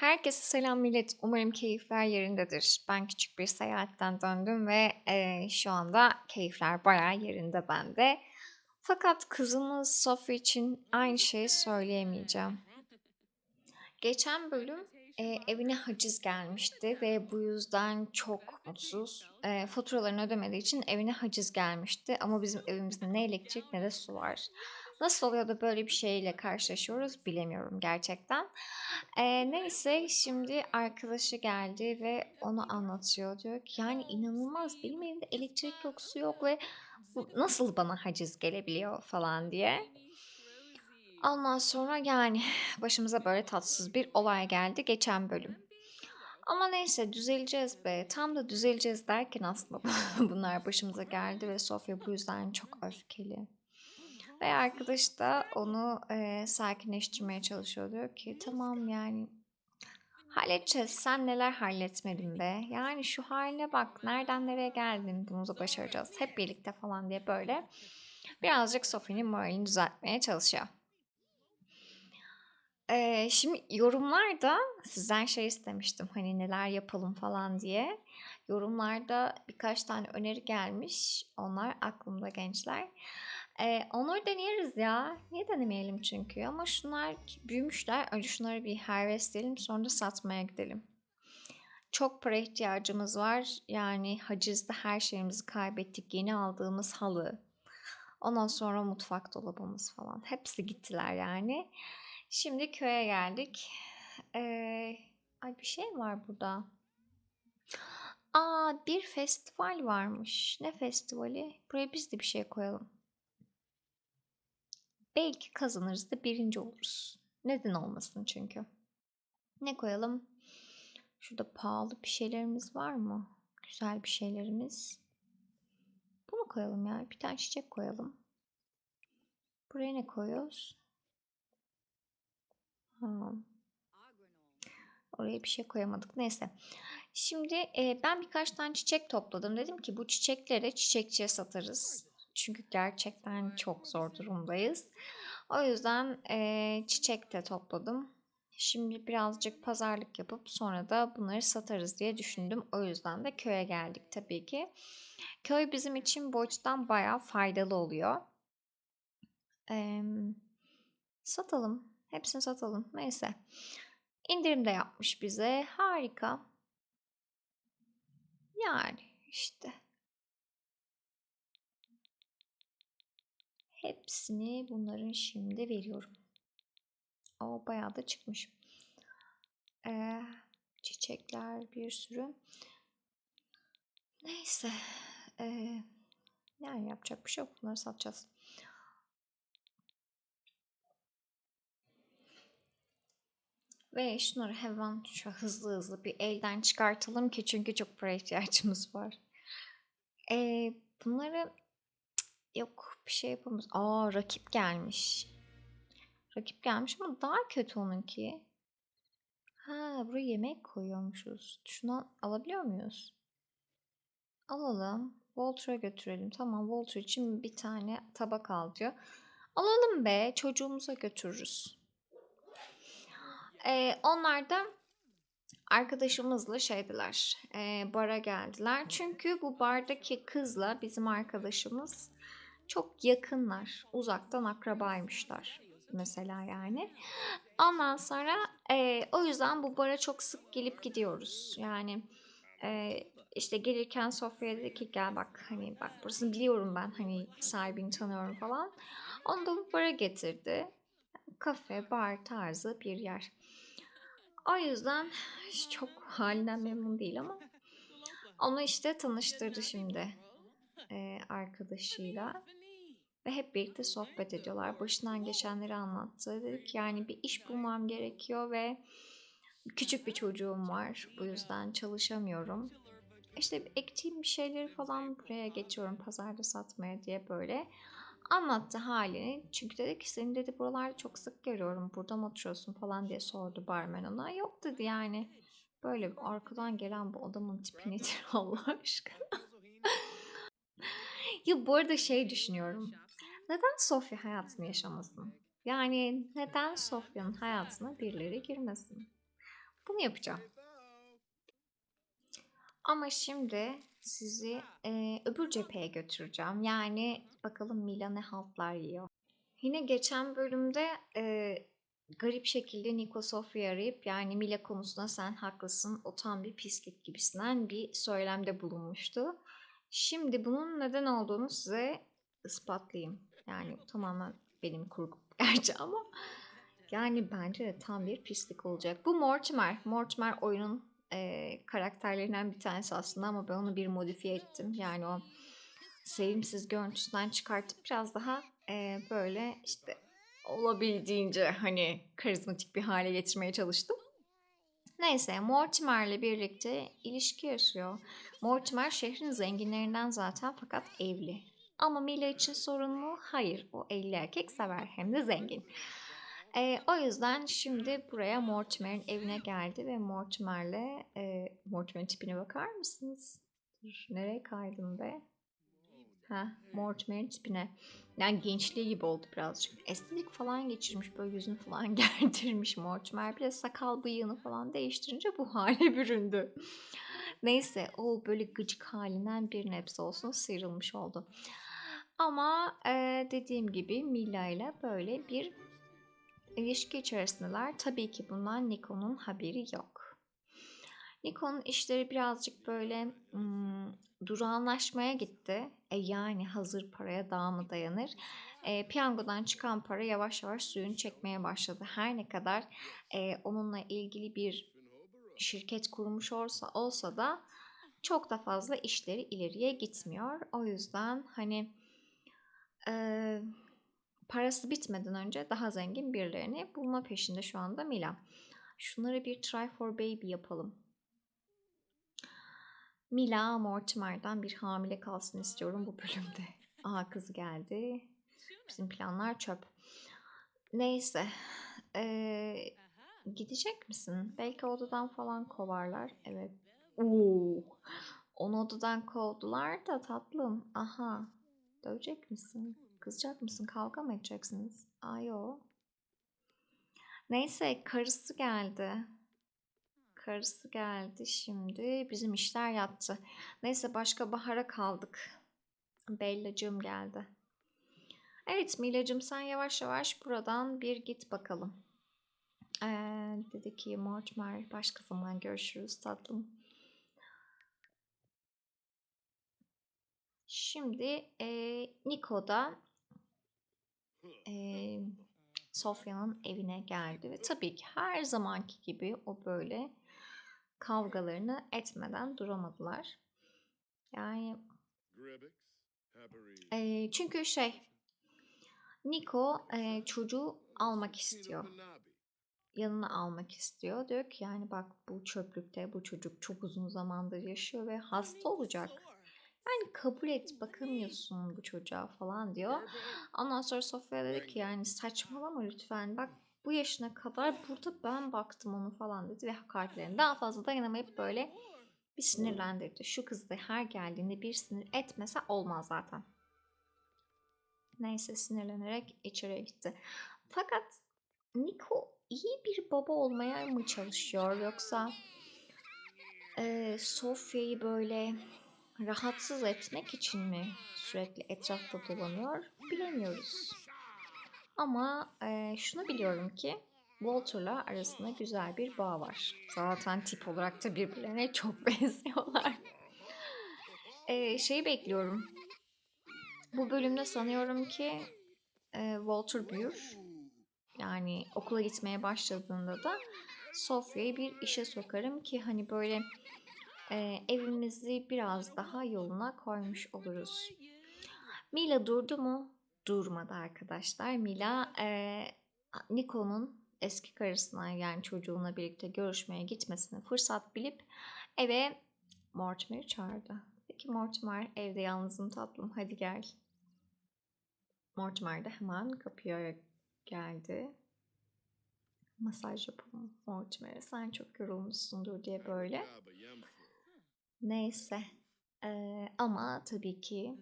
Herkese selam millet. Umarım keyifler yerindedir. Ben küçük bir seyahatten döndüm ve eee, şu anda keyifler bayağı yerinde bende. Fakat kızımız Sophie için aynı şeyi söyleyemeyeceğim. Geçen bölüm eee, evine haciz gelmişti ve bu yüzden çok mutsuz. Eee, faturalarını ödemediği için evine haciz gelmişti ama bizim evimizde ne elektrik ne de su var. Nasıl oluyor da böyle bir şeyle karşılaşıyoruz bilemiyorum gerçekten. Eee, neyse şimdi arkadaşı geldi ve onu anlatıyor. Diyor ki yani inanılmaz benim evimde elektrik yok, su yok ve nasıl bana haciz gelebiliyor falan diye. Ondan sonra yani başımıza böyle tatsız bir olay geldi geçen bölüm. Ama neyse düzeleceğiz be. Tam da düzeleceğiz derken aslında bunlar başımıza geldi ve Sofya bu yüzden çok öfkeli. Ve arkadaş da onu eee, sakinleştirmeye çalışıyor. Diyor ki tamam yani halledeceğiz. Sen neler halletmedin be. Yani şu haline bak. Nereden nereye geldin. Bunu da başaracağız. Hep birlikte falan diye böyle birazcık Sophie'nin moralini düzeltmeye çalışıyor. Eee, şimdi yorumlarda sizden şey istemiştim. Hani neler yapalım falan diye. Yorumlarda birkaç tane öneri gelmiş. Onlar aklımda gençler. Eee, onları deneyeriz ya. Niye denemeyelim çünkü? Ama şunlar büyümüşler. Önce şunları bir harvestleyelim sonra da satmaya gidelim. Çok para ihtiyacımız var. Yani hacizde her şeyimizi kaybettik. Yeni aldığımız halı. Ondan sonra mutfak dolabımız falan. Hepsi gittiler yani. Şimdi köye geldik. Eee, ay bir şey var burada. Aa bir festival varmış. Ne festivali? Buraya biz de bir şey koyalım. Belki kazanırız da birinci oluruz. Neden olmasın çünkü. Ne koyalım? Şurada pahalı bir şeylerimiz var mı? Güzel bir şeylerimiz. Bunu koyalım ya. Bir tane çiçek koyalım. Buraya ne koyuyoruz? Ha, oraya bir şey koyamadık. Neyse. Şimdi e, ben birkaç tane çiçek topladım. Dedim ki bu çiçekleri çiçekçiye satarız. Çünkü gerçekten çok zor durumdayız. O yüzden e, çiçek de topladım. Şimdi birazcık pazarlık yapıp sonra da bunları satarız diye düşündüm. O yüzden de köye geldik tabii ki. Köy bizim için bu açıdan bayağı faydalı oluyor. Eee, satalım. Hepsini satalım. Neyse. İndirim de yapmış bize. Harika. Yani işte. Hepsini bunların şimdi veriyorum. O bayağı da çıkmış. Ee, çiçekler bir sürü. Neyse. Ee, yani yapacak bir şey yok. Bunları satacağız. Ve şunları hemen şu hızlı hızlı bir elden çıkartalım ki çünkü çok para ihtiyacımız var. Ee, bunları yok bir şey yapamaz. Aa rakip gelmiş. Rakip gelmiş ama daha kötü onunki. Ha buraya yemek koyuyormuşuz. Şundan alabiliyor muyuz? Alalım. Walter'a götürelim. Tamam Walter için bir tane tabak al diyor. Alalım be çocuğumuza götürürüz. Ee, onlar da arkadaşımızla şeydiler. E, bara geldiler. Çünkü bu bardaki kızla bizim arkadaşımız çok yakınlar. Uzaktan akrabaymışlar mesela yani. Ondan sonra e, o yüzden bu bara çok sık gelip gidiyoruz. Yani e, işte gelirken Sofya dedi ki gel bak hani bak burasını biliyorum ben hani sahibini tanıyorum falan. Onu da bu bara getirdi. Kafe, bar tarzı bir yer. O yüzden çok halinden memnun değil ama onu işte tanıştırdı şimdi e, arkadaşıyla ve hep birlikte sohbet ediyorlar. Başından geçenleri anlattı. Dedi ki yani bir iş bulmam gerekiyor ve küçük bir çocuğum var. Bu yüzden çalışamıyorum. İşte ektiğim bir şeyleri falan buraya geçiyorum pazarda satmaya diye böyle anlattı halini. Çünkü dedi ki seni dedi buralarda çok sık görüyorum. Burada mı oturuyorsun falan diye sordu barmen ona. Yok dedi yani. Böyle arkadan gelen bu adamın tipi nedir Allah aşkına. ya bu arada şey düşünüyorum. Neden Sofya hayatını yaşamasın? Yani neden Sofya'nın hayatına birileri girmesin? Bunu yapacağım. Ama şimdi sizi e, öbür cepheye götüreceğim. Yani bakalım Mila ne haltlar yiyor. Yine geçen bölümde e, garip şekilde Nico Sofya'yı arayıp yani Mila konusunda sen haklısın o tam bir pislik gibisinden bir söylemde bulunmuştu. Şimdi bunun neden olduğunu size ispatlayayım. Yani tamamen benim kurgum gerçi ama yani bence de tam bir pislik olacak. Bu Mortimer. Mortimer oyunun e, karakterlerinden bir tanesi aslında ama ben onu bir modifiye ettim. Yani o sevimsiz görüntüsünden çıkartıp biraz daha e, böyle işte olabildiğince hani karizmatik bir hale getirmeye çalıştım. Neyse Mortimer'le birlikte ilişki yaşıyor. Mortimer şehrin zenginlerinden zaten fakat evli. Ama Mila için sorun mu? Hayır. O evli erkek sever hem de zengin. Ee, o yüzden şimdi buraya Mortimer'in evine geldi ve Mortimer'le e, Mortimer'in tipine bakar mısınız? Dur, nereye kaydım be? Ha, Mortimer'in tipine. Yani gençliği gibi oldu birazcık. Estetik falan geçirmiş böyle yüzünü falan gerdirmiş Mortimer. Bir de sakal bıyığını falan değiştirince bu hale büründü. Neyse o böyle gıcık halinden bir nebze olsun sıyrılmış oldu. Ama e, dediğim gibi Mila ile böyle bir ilişki içerisindeler. Tabii ki bundan Nico'nun haberi yok. Nico'nun işleri birazcık böyle hmm, durağanlaşmaya gitti. E yani hazır paraya daha mı dayanır? E, piyangodan çıkan para yavaş yavaş suyunu çekmeye başladı. Her ne kadar e, onunla ilgili bir şirket kurmuş olsa, olsa da çok da fazla işleri ileriye gitmiyor. O yüzden hani e, parası bitmeden önce daha zengin birilerini bulma peşinde şu anda Mila. Şunları bir try for baby yapalım. Mila Mortimer'dan bir hamile kalsın istiyorum bu bölümde. Aha kız geldi. Bizim planlar çöp. Neyse. Ee, gidecek misin? Belki odadan falan kovarlar. Evet. Oo. Onu odadan kovdular da tatlım. Aha. Dövecek misin? Kızacak mısın? Kavga mı edeceksiniz? Ay o. Neyse karısı geldi. Karısı geldi şimdi. Bizim işler yattı. Neyse başka bahara kaldık. Bellacığım geldi. Evet Milacığım sen yavaş yavaş buradan bir git bakalım. Ee, dedi ki Mortimer başka zaman görüşürüz tatlım. Şimdi e, Nico da e, Sofya'nın evine geldi ve tabii ki her zamanki gibi o böyle kavgalarını etmeden duramadılar. Yani e, çünkü şey Nico e, çocuğu almak istiyor. Yanına almak istiyor. Diyor ki yani bak bu çöplükte bu çocuk çok uzun zamandır yaşıyor ve hasta olacak. Yani kabul et bakamıyorsun bu çocuğa falan diyor. Ondan sonra Sofya dedi ki yani saçmalama lütfen bak bu yaşına kadar burada ben baktım onu falan dedi ve hakaretlerini daha fazla dayanamayıp böyle bir sinirlendirdi. Şu kız da her geldiğinde bir sinir etmese olmaz zaten. Neyse sinirlenerek içeriye gitti. Fakat Nico iyi bir baba olmaya mı çalışıyor yoksa e, Sofya'yı böyle rahatsız etmek için mi sürekli etrafta dolanıyor bilemiyoruz. Ama e, şunu biliyorum ki Walter'la arasında güzel bir bağ var. Zaten tip olarak da birbirlerine çok benziyorlar. E, şeyi bekliyorum. Bu bölümde sanıyorum ki e, Walter büyür. Yani okula gitmeye başladığında da Sofya'yı bir işe sokarım ki hani böyle e, evimizi biraz daha yoluna koymuş oluruz. Mila durdu mu? Durmadı arkadaşlar. Mila e, Nico'nun eski karısına yani çocuğuna birlikte görüşmeye gitmesini fırsat bilip eve Mortimer'i çağırdı. Peki Mortimer evde yalnızım tatlım hadi gel. Mortimer de hemen kapıya geldi. Masaj yapalım Mortimer'e sen çok yorulmuşsundur diye böyle. Neyse. Ee, ama tabii ki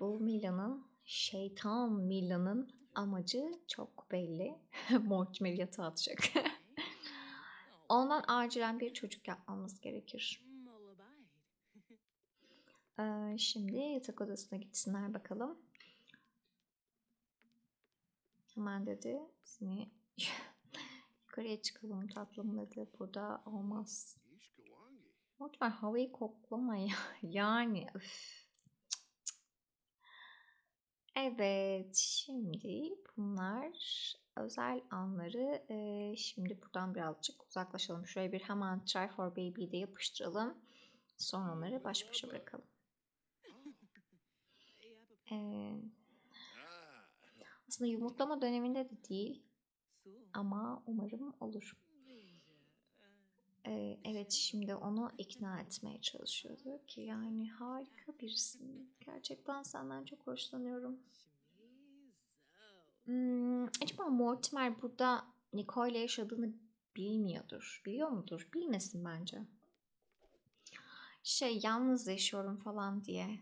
bu Mila'nın şeytan Mila'nın amacı çok belli. Mortimer yatağa atacak. Ondan acilen bir çocuk yapmamız gerekir. Ee, şimdi yatak odasına gitsinler bakalım. Hemen dedi. Seni yukarıya çıkalım tatlım dedi. Burada olmaz. Lütfen havayı koklama ya. Yani üf. Evet, şimdi bunlar özel anları. Ee, şimdi buradan birazcık uzaklaşalım. Şuraya bir hemen Try for Baby'yi de yapıştıralım. Sonra onları baş başa bırakalım. Ee, aslında yumurtlama döneminde de değil ama umarım olur. Ee, evet şimdi onu ikna etmeye çalışıyordu ki yani harika birisin. Gerçekten senden çok hoşlanıyorum. Hmm, acaba Mortimer burada Nicole ile yaşadığını bilmiyordur. Biliyor mudur? Bilmesin bence. Şey yalnız yaşıyorum falan diye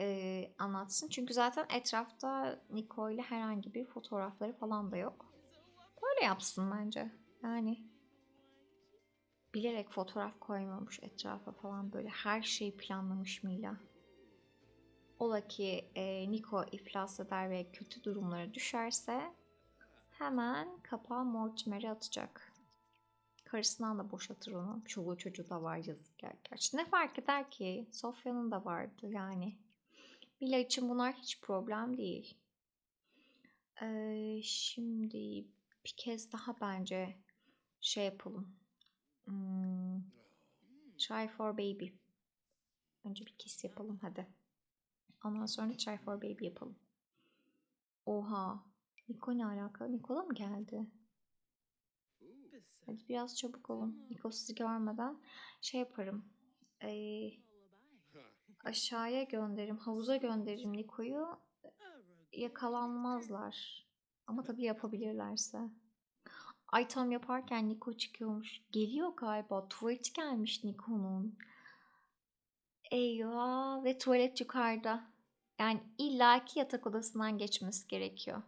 e, anlatsın. Çünkü zaten etrafta Nicole ile herhangi bir fotoğrafları falan da yok. Böyle yapsın bence. Yani bilerek fotoğraf koymamış etrafa falan böyle her şeyi planlamış Mila. Ola ki e, Nico iflas eder ve kötü durumlara düşerse hemen kapağı Mortimer'e atacak. Karısından da boşatır onu. Çoluğu çocuğu da var yazık ger- gerçi. Ne fark eder ki? Sofya'nın da vardı yani. Mila için bunlar hiç problem değil. Ee, şimdi bir kez daha bence şey yapalım. Hmm, for baby. Önce bir kiss yapalım hadi. Ondan sonra try for baby yapalım. Oha. Niko ne alaka? Nikola mı geldi? Hadi biraz çabuk olun. Niko sizi görmeden şey yaparım. Ee, aşağıya gönderirim. Havuza gönderirim Niko'yu. Yakalanmazlar. Ama tabii yapabilirlerse. Ay tam yaparken Niko çıkıyormuş. Geliyor galiba. Tuvalet gelmiş Niko'nun. Eyvah ve tuvalet yukarıda. Yani illaki yatak odasından geçmesi gerekiyor.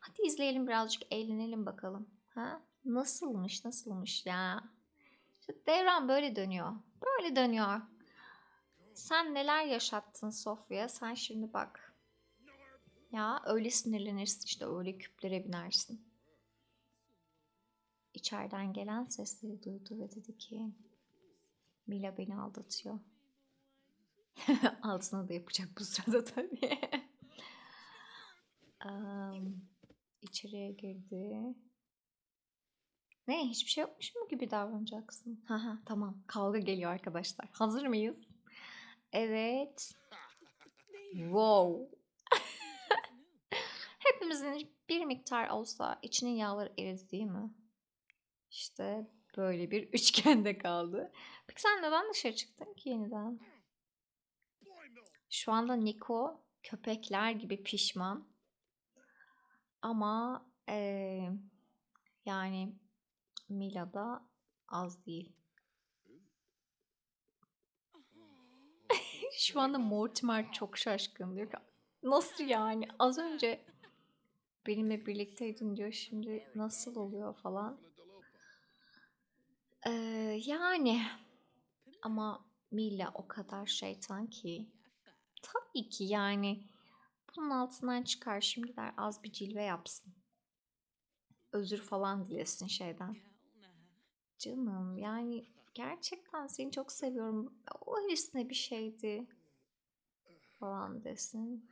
Hadi izleyelim birazcık eğlenelim bakalım. Ha? Nasılmış nasılmış ya. İşte devran böyle dönüyor. Böyle dönüyor. Sen neler yaşattın Sofya? Sen şimdi bak. Ya öyle sinirlenirsin işte öyle küplere binersin. İçeriden gelen sesleri duydu ve dedi ki Mila beni aldatıyor. Altına da yapacak bu sırada tabii. um, içeriye girdi. Ne hiçbir şey yokmuş mu gibi davranacaksın? Haha tamam kavga geliyor arkadaşlar. Hazır mıyız? Evet. Wow. Hepimizin bir miktar olsa içinin yağları eridi değil mi? İşte böyle bir üçgende kaldı. Peki sen neden dışarı çıktın ki yeniden? Şu anda Nico köpekler gibi pişman. Ama eee, yani Mila da az değil. Şu anda Mortimer çok şaşkın diyor ki nasıl yani az önce benimle birlikteydin diyor şimdi nasıl oluyor falan. Ee, yani ama Mila o kadar şeytan ki tabii ki yani bunun altından çıkar şimdiler az bir cilve yapsın. Özür falan dilesin şeyden. Canım yani gerçekten seni çok seviyorum. O öylesine bir şeydi falan desin.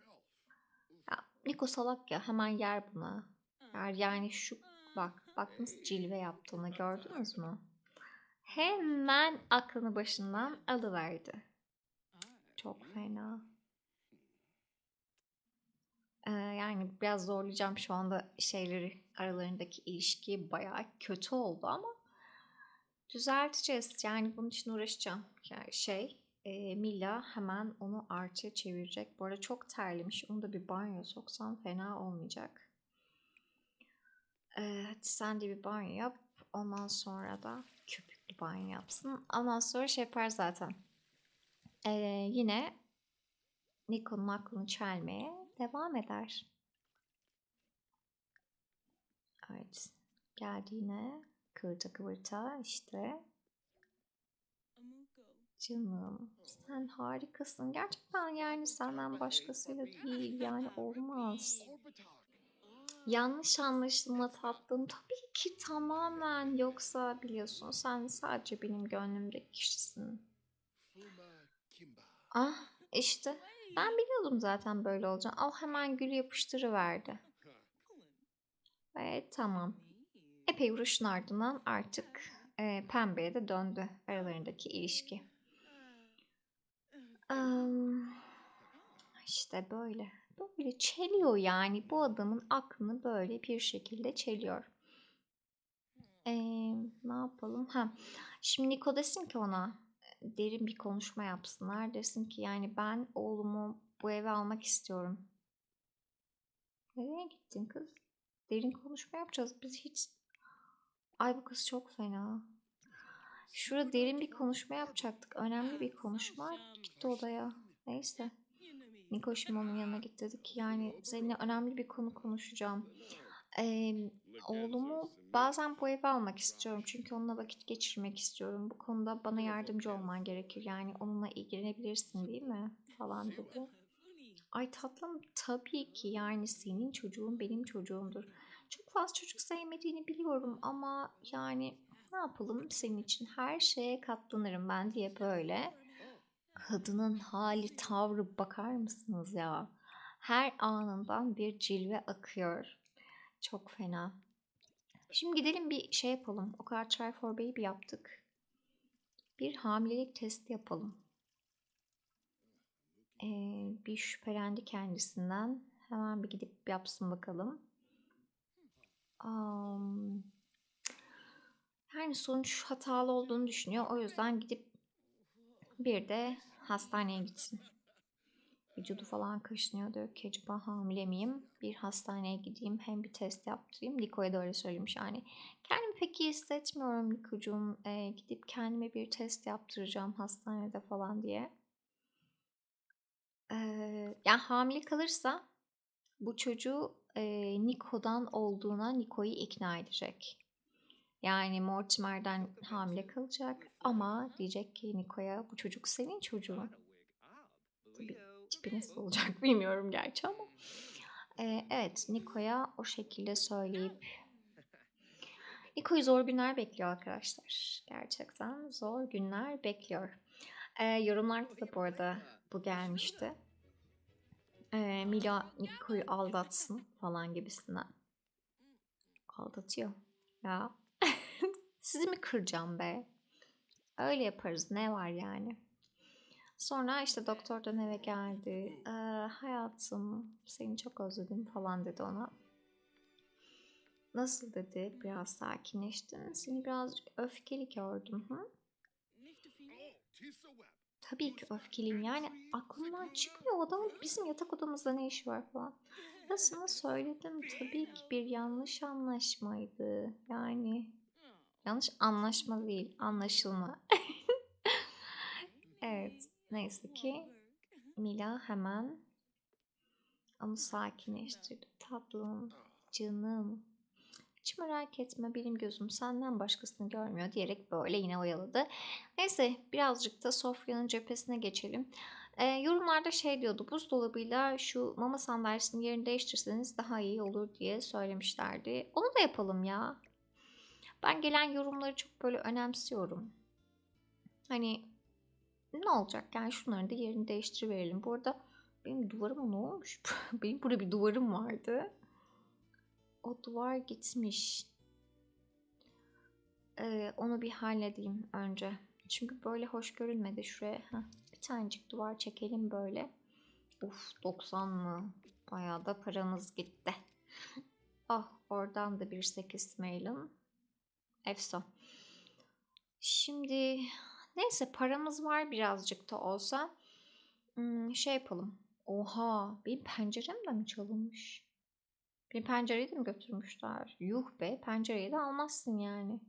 Ya Niko salak ya hemen yer buna. Yer yani şu bak bak nasıl cilve yaptığını gördünüz mü? Hemen aklını başından alıverdi. Çok fena. Ee, yani biraz zorlayacağım şu anda şeyleri aralarındaki ilişki bayağı kötü oldu ama düzelteceğiz. Yani bunun için uğraşacağım. Yani şey e, Mila hemen onu artıya çevirecek. Bu arada çok terlemiş. Onu da bir banyo soksam fena olmayacak. Ee, hadi sen de bir banyo yap. Ondan sonra da köpüklü banyo yapsın. Ondan sonra şey yapar zaten. Ee, yine Nikon'un aklını çelmeye devam eder. Evet. Geldi yine. Kıvırta kıvırta işte. Canım sen harikasın. Gerçekten yani senden başkasıyla değil yani olmaz. Yanlış anlaşılma tatlım. Tabii ki tamamen. Yoksa biliyorsun sen sadece benim gönlümdeki kişisin. Ah işte ben biliyordum zaten böyle olacağını. Al hemen gül yapıştırıverdi. Ve tamam. Epey uğraşın ardından artık e, pembeye de döndü aralarındaki ilişki. Am, işte böyle. Böyle çeliyor yani. Bu adamın aklını böyle bir şekilde çeliyor. Ee, ne yapalım? Ha. Şimdi Niko desin ki ona derin bir konuşma yapsınlar. Desin ki yani ben oğlumu bu eve almak istiyorum. Nereye gittin kız? Derin konuşma yapacağız. Biz hiç... Ay bu kız çok fena. Şurada derin bir konuşma yapacaktık. Önemli bir konuşma. Gitti odaya. Neyse. Niko şimdi onun yanına gitti dedi ki yani seninle önemli bir konu konuşacağım. Ee, oğlumu bazen bu eve almak istiyorum çünkü onunla vakit geçirmek istiyorum. Bu konuda bana yardımcı olman gerekir. Yani onunla ilgilenebilirsin değil mi? Falan dedi. Ay tatlım tabii ki yani senin çocuğun benim çocuğumdur. Çok fazla çocuk sevmediğini biliyorum ama yani ne yapalım senin için her şeye katlanırım ben diye böyle. Kadının hali tavrı bakar mısınız ya? Her anından bir cilve akıyor. Çok fena. Şimdi gidelim bir şey yapalım. O kadar try for baby yaptık. Bir hamilelik testi yapalım. Ee, bir şüphelendi kendisinden. Hemen bir gidip yapsın bakalım. Am, yani sonuç hatalı olduğunu düşünüyor. O yüzden gidip bir de hastaneye gitsin. Vücudu falan kaşınıyor diyor ki acaba hamile miyim? Bir hastaneye gideyim hem bir test yaptırayım. Niko'ya da öyle söylemiş yani. Kendimi pek iyi hissetmiyorum Niko'cuğum. Ee, gidip kendime bir test yaptıracağım hastanede falan diye. Ee, yani hamile kalırsa bu çocuğu e, Niko'dan olduğuna Niko'yu ikna edecek. Yani Mortimer'den hamile kalacak ama diyecek ki Niko'ya bu çocuk senin çocuğun. Tabii tipi nasıl olacak bilmiyorum gerçi ama. Ee, evet Niko'ya o şekilde söyleyip Niko'yu zor günler bekliyor arkadaşlar. Gerçekten zor günler bekliyor. Ee, yorumlarda da bu arada bu gelmişti. Ee, Mila Niko'yu aldatsın falan gibisinden. Aldatıyor. Ya sizi mi kıracağım be? Öyle yaparız ne var yani. Sonra işte doktordan eve geldi. Ee, hayatım seni çok özledim falan dedi ona. Nasıl dedi? Biraz sakinleştin. Seni birazcık öfkeli gördüm. Hı? Tabii ki öfkeliyim. Yani aklımdan çıkmıyor. Adamın bizim yatak odamızda ne işi var falan. Ya sana söyledim. Tabii ki bir yanlış anlaşmaydı. Yani yanlış anlaşma değil. Anlaşılma. evet. Neyse ki Mila hemen onu sakinleştirdi. Tatlım, canım. Hiç merak etme benim gözüm senden başkasını görmüyor diyerek böyle yine oyaladı. Neyse birazcık da Sofya'nın cephesine geçelim. Ee, yorumlarda şey diyordu buzdolabıyla şu mama sandalyesinin yerini değiştirseniz daha iyi olur diye söylemişlerdi. Onu da yapalım ya. Ben gelen yorumları çok böyle önemsiyorum. Hani ne olacak yani şunların da yerini değiştiriverelim. Bu arada benim duvarıma ne olmuş? benim burada bir duvarım vardı. O duvar gitmiş. Ee, onu bir halledeyim önce. Çünkü böyle hoş görülmedi şuraya. Heh, bir tanecik duvar çekelim böyle. Uf 90 mı? Bayağı da paramız gitti. Ah oradan da bir 8 mailim. Efso. Şimdi neyse paramız var birazcık da olsa. Hmm, şey yapalım. Oha benim pencerem de mi çalınmış? Benim pencereyi de mi götürmüşler? Yuh be pencereyi de almazsın yani.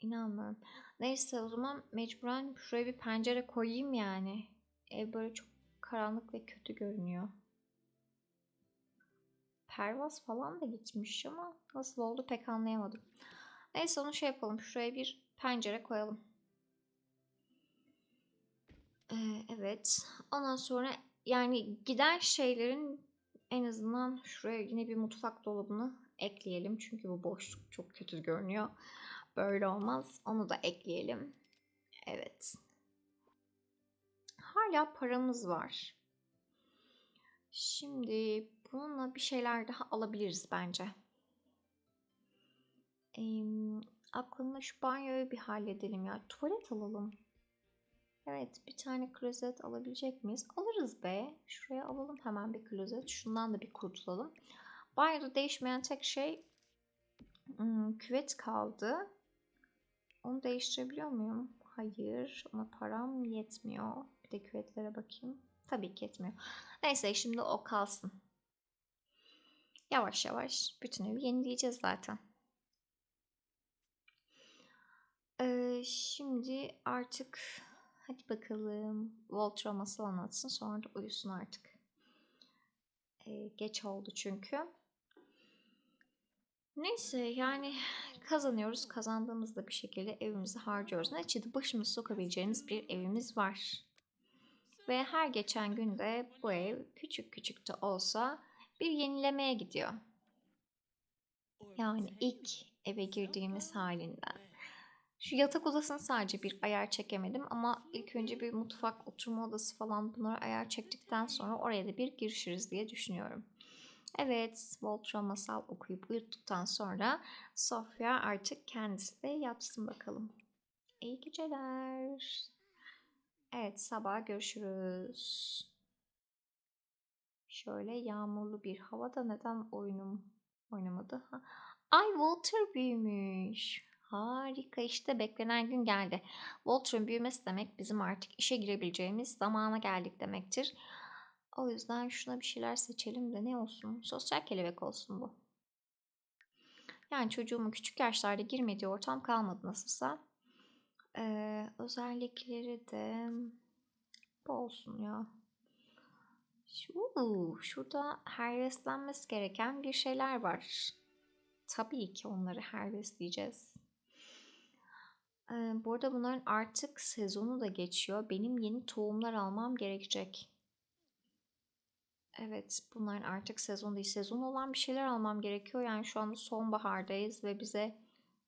İnanmıyorum. Neyse o zaman mecburen şuraya bir pencere koyayım yani. Ev böyle çok karanlık ve kötü görünüyor. Pervaz falan da gitmiş ama nasıl oldu pek anlayamadım. Neyse onu şey yapalım. Şuraya bir pencere koyalım. Ee, evet. Ondan sonra yani giden şeylerin en azından şuraya yine bir mutfak dolabını ekleyelim. Çünkü bu boşluk çok kötü görünüyor. Böyle olmaz. Onu da ekleyelim. Evet. Hala paramız var. Şimdi bununla bir şeyler daha alabiliriz bence. Ee, aklımda şu banyoyu bir halledelim ya. Tuvalet alalım. Evet bir tane klozet alabilecek miyiz? Alırız be. Şuraya alalım hemen bir klozet. Şundan da bir kurtulalım. Banyoda değişmeyen tek şey hmm, küvet kaldı. Onu değiştirebiliyor muyum? Hayır. Ona param yetmiyor. Bir de küvetlere bakayım. Tabii ki yetmiyor. Neyse şimdi o kalsın. Yavaş yavaş bütün evi yenileyeceğiz zaten. Şimdi artık hadi bakalım Walter'a masal anlatsın sonra da uyusun artık. Ee, geç oldu çünkü. Neyse yani kazanıyoruz. Kazandığımızda bir şekilde evimizi harcıyoruz. Neticede başımızı sokabileceğiniz bir evimiz var. Ve her geçen günde bu ev küçük küçük de olsa bir yenilemeye gidiyor. Yani ilk eve girdiğimiz halinden. Şu yatak odasını sadece bir ayar çekemedim ama ilk önce bir mutfak, oturma odası falan bunları ayar çektikten sonra oraya da bir girişiriz diye düşünüyorum. Evet, Voltron masal okuyup uyuttuktan sonra Sofya artık kendisi de yatsın bakalım. İyi geceler. Evet, sabah görüşürüz. Şöyle yağmurlu bir havada neden oyunum oynamadı? Ay Walter büyümüş. Harika işte beklenen gün geldi. Walter'ın büyümesi demek bizim artık işe girebileceğimiz zamana geldik demektir. O yüzden şuna bir şeyler seçelim de ne olsun? Sosyal kelebek olsun bu. Yani çocuğumun küçük yaşlarda girmediği ortam kalmadı nasılsa. Ee, özellikleri de bu olsun ya. Şu, şurada herveslenmesi gereken bir şeyler var. Tabii ki onları hervesleyeceğiz. Ee, bu arada bunların artık sezonu da geçiyor. Benim yeni tohumlar almam gerekecek. Evet, bunların artık sezon değil. Sezon olan bir şeyler almam gerekiyor. Yani şu anda sonbahardayız ve bize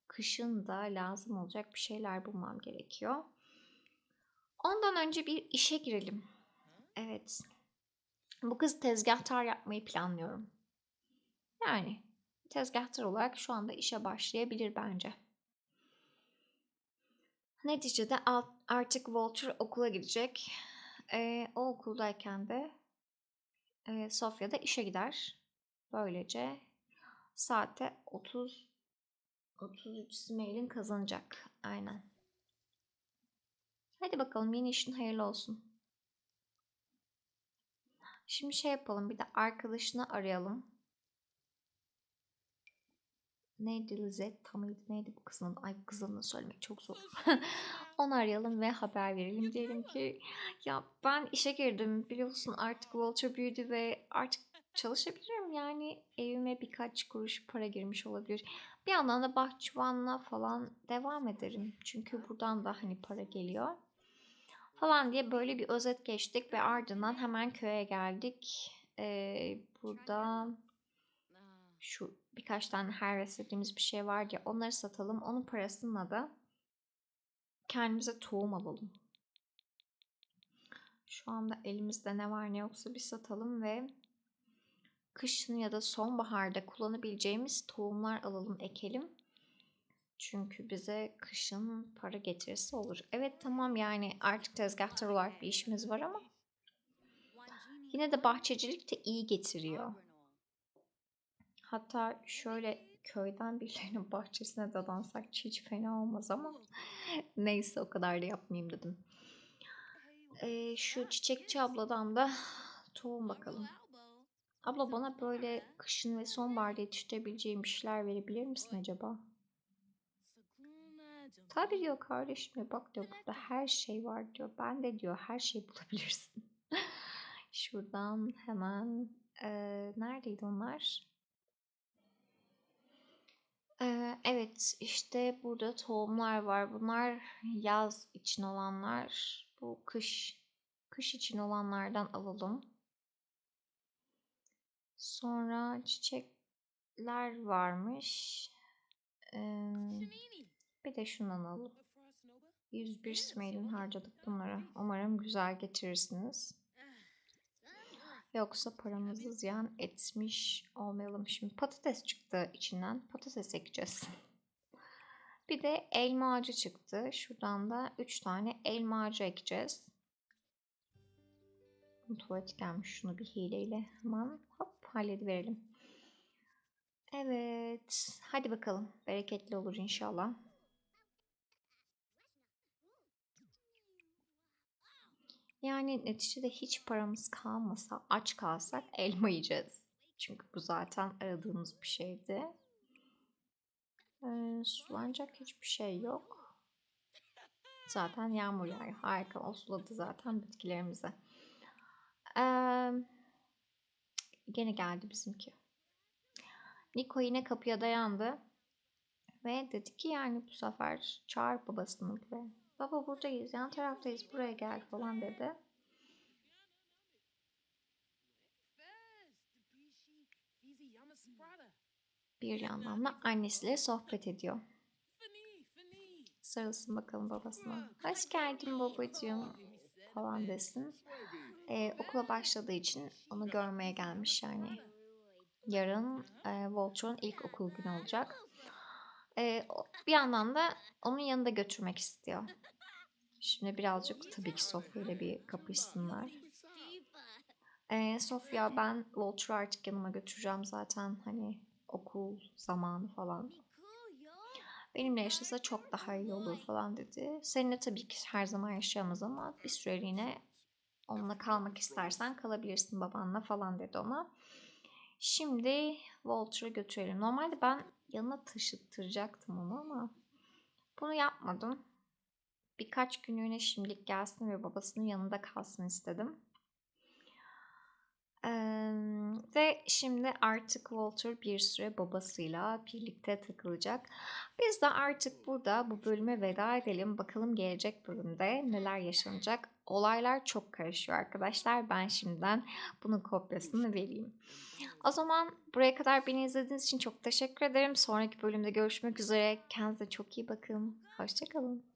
kışın da lazım olacak bir şeyler bulmam gerekiyor. Ondan önce bir işe girelim. Evet. Bu kız tezgahtar yapmayı planlıyorum. Yani tezgahtar olarak şu anda işe başlayabilir bence. Neticede artık Walter okula gidecek. Ee, o okuldayken de e, Sofya da işe gider. Böylece saatte 30 33 Smail'in kazanacak. Aynen. Hadi bakalım yeni işin hayırlı olsun. Şimdi şey yapalım bir de arkadaşını arayalım. Neydi Lizetta mıydı? Neydi bu kızın? Ay bu kızın söylemek çok zor. Onu arayalım ve haber verelim. Diyelim ki ya ben işe girdim biliyorsun artık Walter büyüdü ve artık çalışabilirim. Yani evime birkaç kuruş para girmiş olabilir. Bir yandan da bahçıvanla falan devam ederim. Çünkü buradan da hani para geliyor. Falan diye böyle bir özet geçtik ve ardından hemen köye geldik. Ee, burada şu birkaç tane her istediğimiz bir şey var ya onları satalım. Onun parasıyla da kendimize tohum alalım. Şu anda elimizde ne var ne yoksa bir satalım ve kışın ya da sonbaharda kullanabileceğimiz tohumlar alalım, ekelim. Çünkü bize kışın para getirisi olur. Evet tamam yani artık tezgahtar olarak bir işimiz var ama yine de bahçecilik de iyi getiriyor. Hatta şöyle köyden birilerinin bahçesine dadansak hiç fena olmaz ama neyse o kadar da yapmayayım dedim. Ee, şu çiçekçi abladan da tohum bakalım. Abla bana böyle kışın ve sonbaharda yetiştirebileceğim bir şeyler verebilir misin acaba? Tabii diyor kardeşim bak diyor burada her şey var diyor. Ben de diyor her şeyi bulabilirsin. Şuradan hemen e, neredeydi onlar? Evet, işte burada tohumlar var. Bunlar yaz için olanlar. Bu kış kış için olanlardan alalım. Sonra çiçekler varmış. Bir de şundan alalım. 101 smail'in harcadık bunlara. Umarım güzel getirirsiniz. Yoksa paramızı ziyan etmiş olmayalım. Şimdi patates çıktı içinden. Patates ekeceğiz. Bir de elma ağacı çıktı. Şuradan da 3 tane elma ağacı ekeceğiz. Tuvalet gelmiş. Şunu bir hileyle hemen hop hallediverelim. Evet. Hadi bakalım. Bereketli olur inşallah. Yani neticede hiç paramız kalmasa, aç kalsak elma yiyeceğiz. Çünkü bu zaten aradığımız bir şeydi. Ee, sulanacak hiçbir şey yok. Zaten yağmur yağıyor. Harika. O suladı zaten bitkilerimize. Ee, gene geldi bizimki. Niko yine kapıya dayandı. Ve dedi ki yani bu sefer çağır babasını buraya. Baba buradayız, yan taraftayız, buraya gel falan dedi. Bir yandan da annesiyle sohbet ediyor. Sarılsın bakalım babasına. Hoş geldin babacığım falan desin. Ee, okula başladığı için onu görmeye gelmiş yani. Yarın e, Voltron'un ilk okul günü olacak. O- bir yandan da onun yanında götürmek istiyor. Şimdi birazcık tabii ki Sofya ile bir kapışsınlar. Ee, Sofya ben Voltur'u artık yanıma götüreceğim zaten hani okul zamanı falan. Benimle yaşasa çok daha iyi olur falan dedi. Seninle tabii ki her zaman yaşayamaz ama bir süreliğine onunla kalmak istersen kalabilirsin babanla falan dedi ona. Şimdi Walter'ı götürelim. Normalde ben yanına taşıttıracaktım onu ama bunu yapmadım. Birkaç günlüğüne şimdilik gelsin ve babasının yanında kalsın istedim. Eee, ve şimdi artık Walter bir süre babasıyla birlikte takılacak. Biz de artık burada bu bölüme veda edelim. Bakalım gelecek bölümde neler yaşanacak. Olaylar çok karışıyor arkadaşlar. Ben şimdiden bunun kopyasını vereyim. O zaman buraya kadar beni izlediğiniz için çok teşekkür ederim. Sonraki bölümde görüşmek üzere. Kendinize çok iyi bakın. Hoşçakalın.